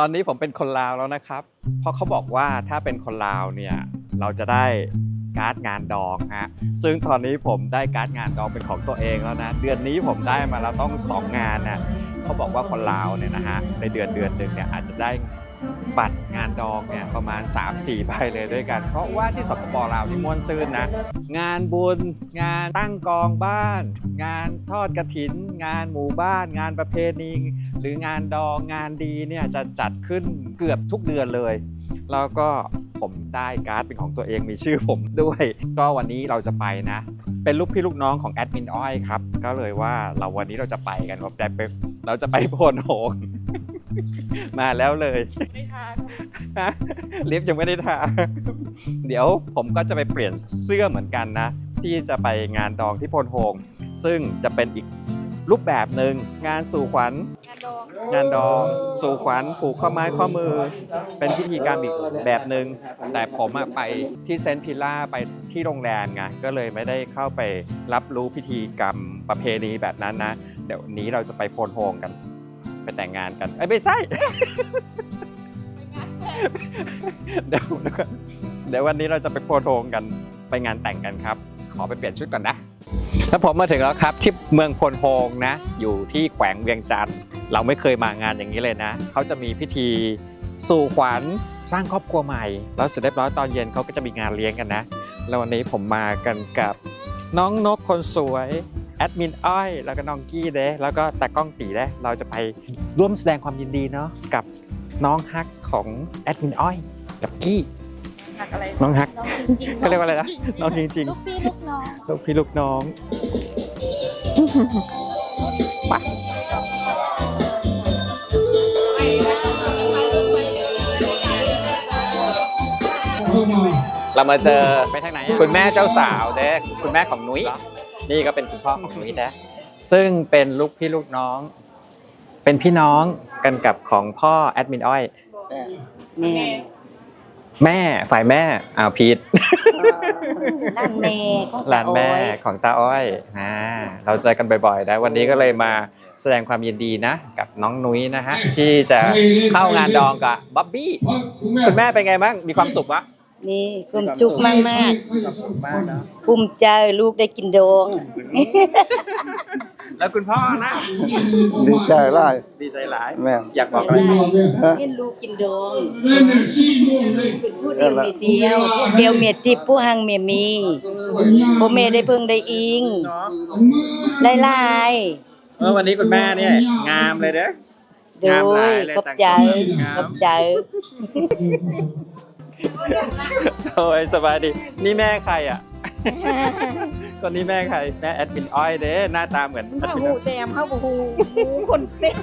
ตอนนี้ผมเป็นคนลาวแล้วนะครับ เพราะเขาบอกว่าถ้าเป็นคนลาวเนี่ย เราจะได้การ์ดงานดองฮะ ซึ่งตอนนี้ผมได้การ์ดงานดองเป็นของตัวเองแล้วนะ เดือนนี้ผมได้มาแล้วต้องสองงานนะเขาบอกว่าคนลาวเนี่ยนะฮะในเดือนเดือนหนึ่งเนี่ยอาจจะได้ บัตรงานดองเนี่ยประมาณ 3-4ใบเลยด้วยกัน เพราะว่าที่สปปลาวนี่ม่วนซื่นนะ งานบุญ งานตั้งกองบ้าน งานทอดกระถิน งานหมู่บ้าน งานประเพณี หรืองานดองงานดีเนี่ยจะจัดขึ้นเกือบทุกเดือนเลย แล้วก็ผมได้การ์ดเป็นของตัวเองมีชื่อผมด้วย ก็วันนี้เราจะไปนะ เป็นลูกพี่ลูกน้องของแอดมินอ้อยครับ ก็เลยว่าเราวันนี้เราจะไปกันเราจะไปเราจะไปโพนโหง มาแล้วเลยไม่ทานลิฟต์ยังไม่ได้ทา เดี๋ยวผมก็จะไปเปลี่ยนเสื้อเหมือนกันนะ ที่จะไปงานดองที่โพนโฮง ซึ่งจะเป็นอีกรูปแบบหนึ่งงานสู่ขวัญ งานดองงานดองสู่ขวัญผูกข้อไม้ข้อมือ เป็นพิธีกรรมอีกแบบหนึ่งแต่ผมอะไปที่เซนต์พิล่าไปที่โรงแรมไงก็เลยไม่ได้เข้าไปรับรู้พิธีกรรมประเพณีแบบนั้นนะ เดี๋ยวนี้เราจะไปโพนโฮงกัน ไปแต่งงานกันไอ้ยไม่ใช่ เดี๋ยวเดี๋ยวก่อนเดี๋ยววันนี้เราจะไปโพโฮงกันไปงานแต่งกันครับ ขอไปเปลี่ยนชุดก่อนนะ แล้วผมมาถึงแล้วครับที่เมืองโพนโฮงนะ อยู่ที่แขวงเวียงจันทร์เราไม่เคยมางานอย่างนี้เลยนะ เขาจะมีพิธีสู่ขวัญสร้างครอบครัวใหม่ แล้วเสร็จเรียบร้อยตอนเย็นเขาก็จะมีงานเลี้ยงกันนะ แล้ววันนี้ผมมากันกับน้องนกคนสวย แอดมินอ้อยแล้วก็น้องกี้เด้แล้วก็ตากล้องตีเด้เราจะไปร่วมแสดงความยินดีเนาะกับน้องฮักของแอดมินอ้อยกับกี้หักอะไรน้องฮักน้องจริงๆเขาเรียกว่าอะไรนะน้องจริง ลูกพี่ลูกน้องๆ ลูกพี่ลูกน้องไปเรามาเจอไปทางไหนคุณแม่เจ้าสาวเด้คุณแม่ของนุ้ย นี่ก็เป็นคุณพ่อของนุ้ยนะซึ่งเป็นลูกพี่ลูกน้อง เป็นพี่น้องกันกับของพ่อแอดมินอ้อย แม่แม่ฝ่ายแม่อ้าวพีท ร้านแม่ของร้านแม่ของตาอ้อยอ่าเราเจอกันบ่อยๆนะวันนี้ก็เลยมาแสดงความยินดีนะ กับน้องนุ้ยนะฮะ ที่จะเข้างานดองกับบ๊อบบี้ คุณแม่เป็นไงบ้างมีความสุขปะ นี่ความสุขมากมากมากนะๆภูมิใจลูกได้กินโดง แล้วคุณพ่อนะ ดีใจหลาย ดีใจหลาย แม่อยากบอกอะไรฮะเห็นลูกกินโดงเป็นผู้เดียวเมียเดียวผู้เดียวเมียทิพย์ผู้หังเมียมีบ่แม่ได้เพิ่งได้อิงเนาะหลายเออวันนี้คุณแม่เนี่ย งามเลยเด้อ ๆโดยขอบใจงาม ขอบใจ โอ้ยสบายดี นี่แม่ใครอะ คนนี้แม่ใคร แม่แอดมินอ้อยเด้หน้าตาเหมือนแอดมินอ้อยแต้มเฮาบ่ฮู้คนเต้น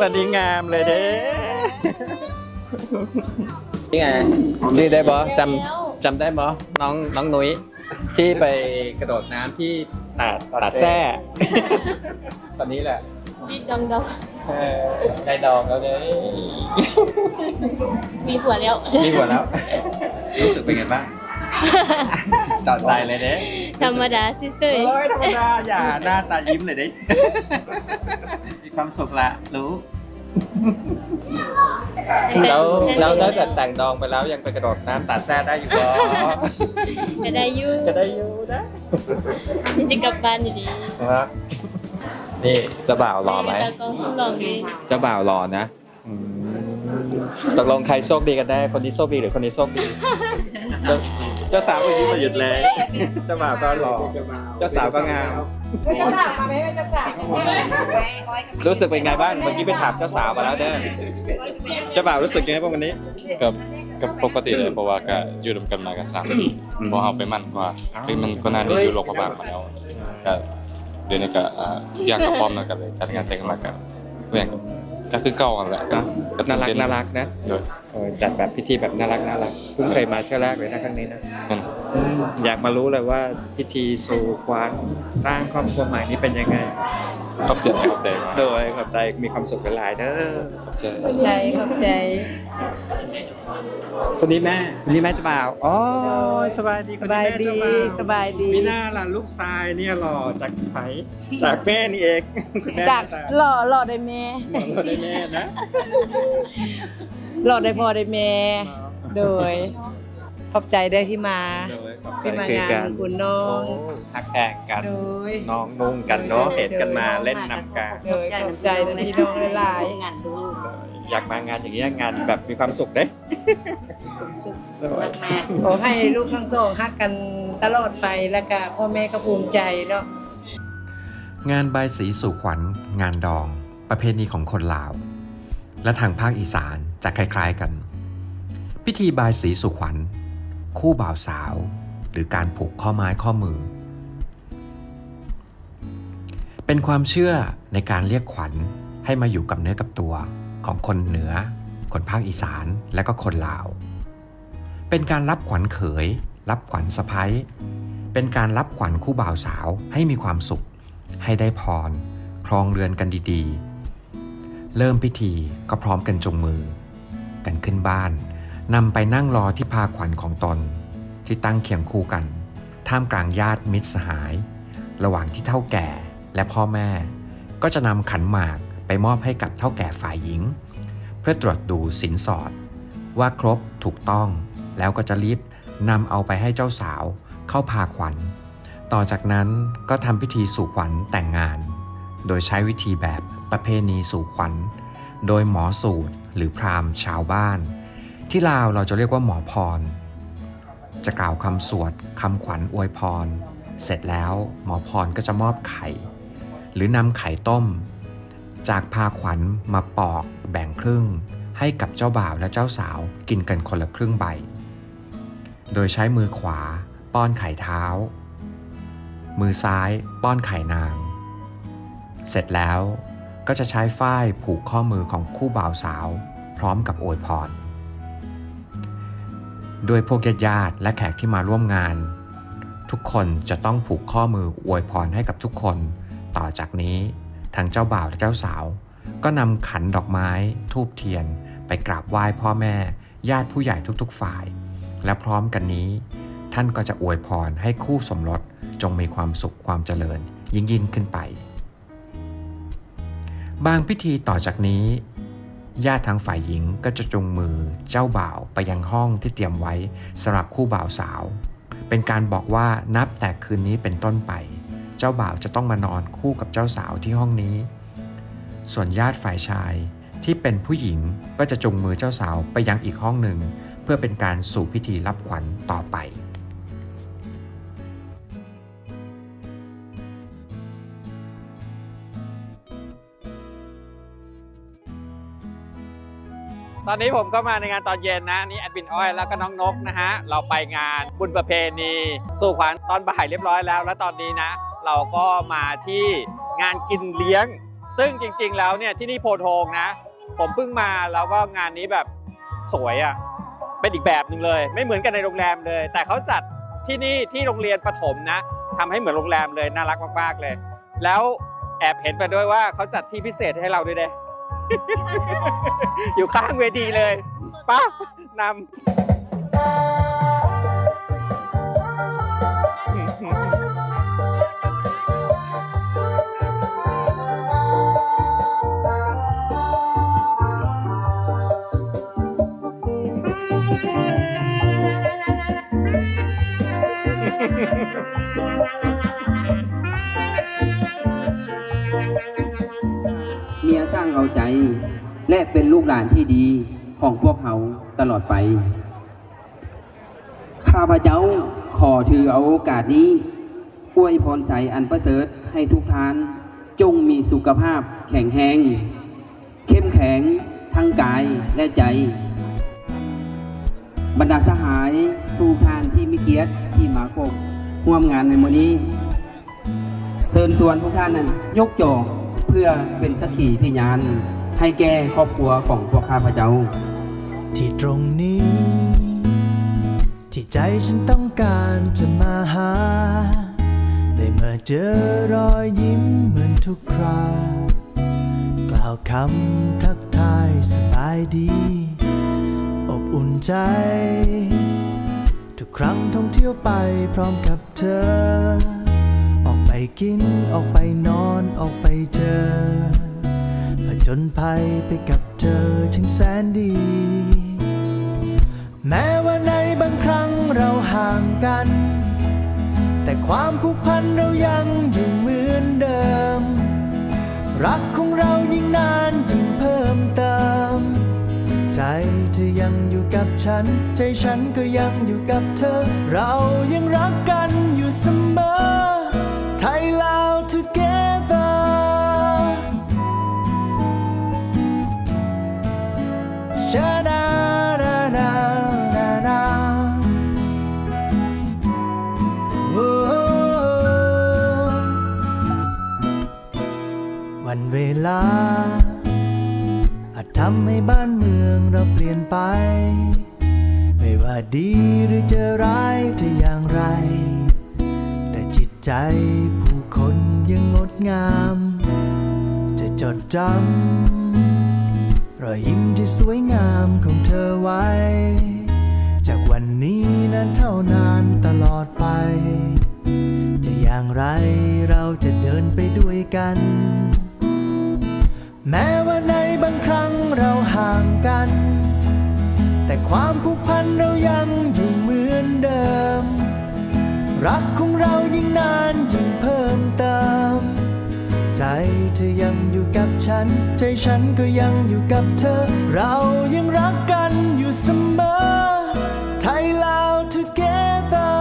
วันนี้งามเลยเด้นี่ไงชื่อได้บอจำจำได้บอน้องน้องนุ้ยที่ไปกระโดดน้ำที่ตาดตาดแซ่ ตอนนี้แหละพี่ดองดอง เออได้ดองแล้วเด้มีผัวแล้วมีหัวแล้ว รู้สึกเป็นไงบ้างจอดใจเลยเด้ธรรมดาซิสเตอร์โอ้ยธรรมดาอย่าหน้าตายิ้มเลยเด้มีความสุขละรู้แล้วแล้วถ้าเกิดแต่งดองไปแล้วยังไปกระโดดน้ำตาดแซ่ได้อยู่บ่จะได้อยูจะได้อยู่นะนี่จะกลับบ้านอยู่ดี ครับ นี่เจะบ่าวหล่อไหมตากล้องสำรองดีเจ้าบ่าวหล่อนะอืมตกลงใครโชคดีกันได้คนนี้โชคดีหรือคนนี้โชคดีเจ้าเจ้าสาวก็ยิ้มมาหยุดเลยเจ้าบ่าวก็หล่อ เจ้าสาวก็งามรู้สึกเป็นไงบ้างเมื่อกี้ไปถามเจ้าสาวมาแล้วเด้อเจ้าบ่าวรู้สึกยังไงบ้างวันนี้ กับกับปกติเลยเพราะว่าก็อยู่รวมกันมากันสามปีอืมพอเอาไปมั่นกว่าไปมันก็นานที่อยู่โลกประบาลมาแล้วก็ เดี๋ยวนี้ก็อ่าทุกอย่างก็พร้อมแล้วกันเลยจัดงานแต่งมากันเรื่องก็คือเก่ากันแหละเนอะก็น่ารักตื่เต้น่ารักนะโดยเออจัดแบบพิธีแบบน่ารักน่ารักเพิ่งเคยมาเชื่อแรกเลยนะครั้งนี้นะนั่น อยากมารู้เลยว่าพิธีสู่ขวัญสร้างครอบครัวใหม่นี้เป็นยังไง ขอบใจขอบใจมากโดยขอบใจมีความสุขหลายๆเด้อขอบใจใจขอบใจ คนนี้แม่คนนี้แม่จะมาเอาอ๋อสบายดีคนสนี้บายแม่ดีเจ้าบ่าวสบายดีมีหน้าล่ะลูกชายเนี่ยหล่อจากไผจากแม่นี่เองคุณแม่ดักตาหล่อหล่อได้แม่หล่อได้แม่นะหล่อได้พ่อได้แม่โดย ขอบใจได้ที่มาโดยขอบใจที่มาคืองานกันคุณน้องโฮักแพงกัน โดยน้องนุ่งกันเนาะเห็นกันมาเล่นนำกันโดยขอบใจในพี่น้องหลายงานดูอยากมางานอย่างเงี้ยงานแบบมีความสุขเด้สุขโดยมากๆขอให้ลูกทั้งสองฮักกันตลอดไปแล้วก็พ่อแม่ก็ภูมิใจเนาะงานใบายสีสู่ขวัญ งานดอง ประเพณีของคนลาว และทางภาคอีสานจะคล้าย ๆกัน พิธีบายสีสู่ขวัญ คู่บ่าวสาว หรือการผูกข้อไม้ข้อมือ เป็นความเชื่อในการเรียกขวัญให้มาอยู่กับเนื้อกับตัวของคนเหนือ คนภาคอีสานและก็คนลาว เป็นการรับขวัญเขย รับขวัญสะพ้ยเป็นการรับขวัญคู่บ่าวสาวให้มีความสุข ให้ได้พร ครองเรือนกันดีๆ เริ่มพิธีก็พร้อมกันจงมือ กันขึ้นบ้าน นำไปนั่งรอที่พาขวัญของตน ที่ตั้งเคียงคู่กัน ท่ามกลางญาติมิตรสหาย ระหว่างที่เท่าแก่และพ่อแม่ ก็จะนำขันหมากไปมอบให้กับเท่าแก่ฝ่ายหญิง เพื่อตรวจดูสินสอด ว่าครบถูกต้อง แล้วก็จะรีบนำเอาไปให้เจ้าสาวเข้าพาขวัญ ต่อจากนั้นก็ทำพิธีสู่ขวัญแต่งงาน โดยใช้วิธีแบบประเพณีสู่ขวัญ โดยหมอสูตรหรือพราหมณ์ชาวบ้าน ที่ลาวเราจะเรียกว่าหมอพร จะกล่าวคำสวดคำขวัญอวยพร เสร็จแล้วหมอพรก็จะมอบไข่ หรือนำไข่ต้ม จากพาขวัญมาปอกแบ่งครึ่ง ให้กับเจ้าบ่าวและเจ้าสาวกินกันคนละครึ่งใบ โดยใช้มือขวาป้อนไข่เท้า มือซ้ายป้อนไข่นาง เสร็จแล้วก็จะใช้ฝ้ายผูกข้อมือของคู่บ่าวสาว พร้อมกับอวยพร โดยพวกญาติและแขกที่มาร่วมงาน ทุกคนจะต้องผูกข้อมืออวยพรให้กับทุกคน ต่อจากนี้ทางเจ้าบ่าวและเจ้าสาว ก็นำขันดอกไม้ทูบเทียน ไปกราบไหว้พ่อแม่ ญาติผู้ใหญ่ทุกๆฝ่าย และพร้อมกันนี้ ท่านก็จะอวยพรให้คู่สมรสจงมีความสุขความเจริญยิ่งยิ่งขึ้นไป บางพิธีต่อจากนี้ ญาติทางฝ่ายหญิงก็จะจงมือเจ้าบ่าวไปยังห้องที่เตรียมไว้สำหรับคู่บ่าวสาว เป็นการบอกว่านับแต่คืนนี้เป็นต้นไป เจ้าบ่าวจะต้องมานอนคู่กับเจ้าสาวที่ห้องนี้ ส่วนญาติฝ่ายชายที่เป็นผู้หญิงก็จะจงมือเจ้าสาวไปยังอีกห้องหนึ่ง เพื่อเป็นการสู่พิธีรับขวัญต่อไป ตอนนี้ผมก็มาในงานตอนเย็นนะนี่แอดบินอ้อยแล้วก็น้องนกนะฮะเราไปงานบุญประเพณีสู่ขวัญตอนบ่ายเรียบร้อยแล้ว แล้วตอนนี้นะ เราก็มาที่งานกินเลี้ยง ซึ่งจริง ๆ แล้วเนี่ยที่นี่โพธิ์ทงนะ ผมเพิ่งมาแล้วก็งานนี้แบบสวยอะ่ะเป็นอีกแบบหนึ่งเลย ไม่เหมือนกันในโรงแรมเลย แต่เขาจัดที่นี่ที่โรงเรียนประถมนะทำให้เหมือนโรงแรมเลยน่ารักมากๆเลย แล้วแอบเห็นไปด้วยว่าเขาจัดที่พิเศษให้เราด้วยเด้ อยู่ข้างเวทีเลยป้านำ ใจ และเป็นลูกหลานที่ดีของพวกเขาตลอดไป ข้าพเจ้าขอถือเอาโอกาสนี้อวยพรใสอันประเสริฐให้ทุกท่าน จงมีสุขภาพแข็งแรงเข้มแข็งทั้งกายและใจ บรรดาสหายทุกท่านที่มีเกียรติที่มาคบร่วมงานในมื้อนี้เชิญชวนทุกท่านนั้นยกจอก เพื่อเป็นสักขีพยานให้แก่ครอบครัวของพวกข้าพเจ้า ที่ตรงนี้ ที่ใจฉันต้องการจะมาหา ได้มาเจอรอยยิ้มเหมือนทุกครากล่าวคำทักทายสบายดี อบอุ่นใจ ทุกครั้งท่องเที่ยวไปพร้อมกับเธออ ภัยไปกับเธอช่างแสนดี แม้ว่าในบางครั้งเราห่างกัน แต่ความผูกพันเรายังอยู่เหมือนเดิม รักของเรายิ่งนานยิ่งเพิ่มเติม ใจเธอยังอยู่กับฉัน ใจฉันก็ยังอยู่กับเธอ เรายังรักกันอยู่เสมอ ไทยลา ลา อาจทำให้บ้านเมืองเราเปลี่ยนไป ไม่ว่าดีหรือจะร้ายจะอย่างไร แต่จิตใจผู้คนยังงดงาม จะจดจำรอยยิ้มที่สวยงามของเธอไว้ จากวันนี้นั้นเท่านานตลอดไป จะอย่างไรเราจะเดินไปด้วยกัน แม้ว่าในบางครั้งเราห่างกัน แต่ความผูกพันเรายังอยู่เหมือนเดิม รักของเรายิ่งนานยิ่งเพิ่มเติม ใจเธอยังอยู่กับฉัน ใจฉันก็ยังอยู่กับเธอ เรายังรักกันอยู่เสมอ ไทยลาว together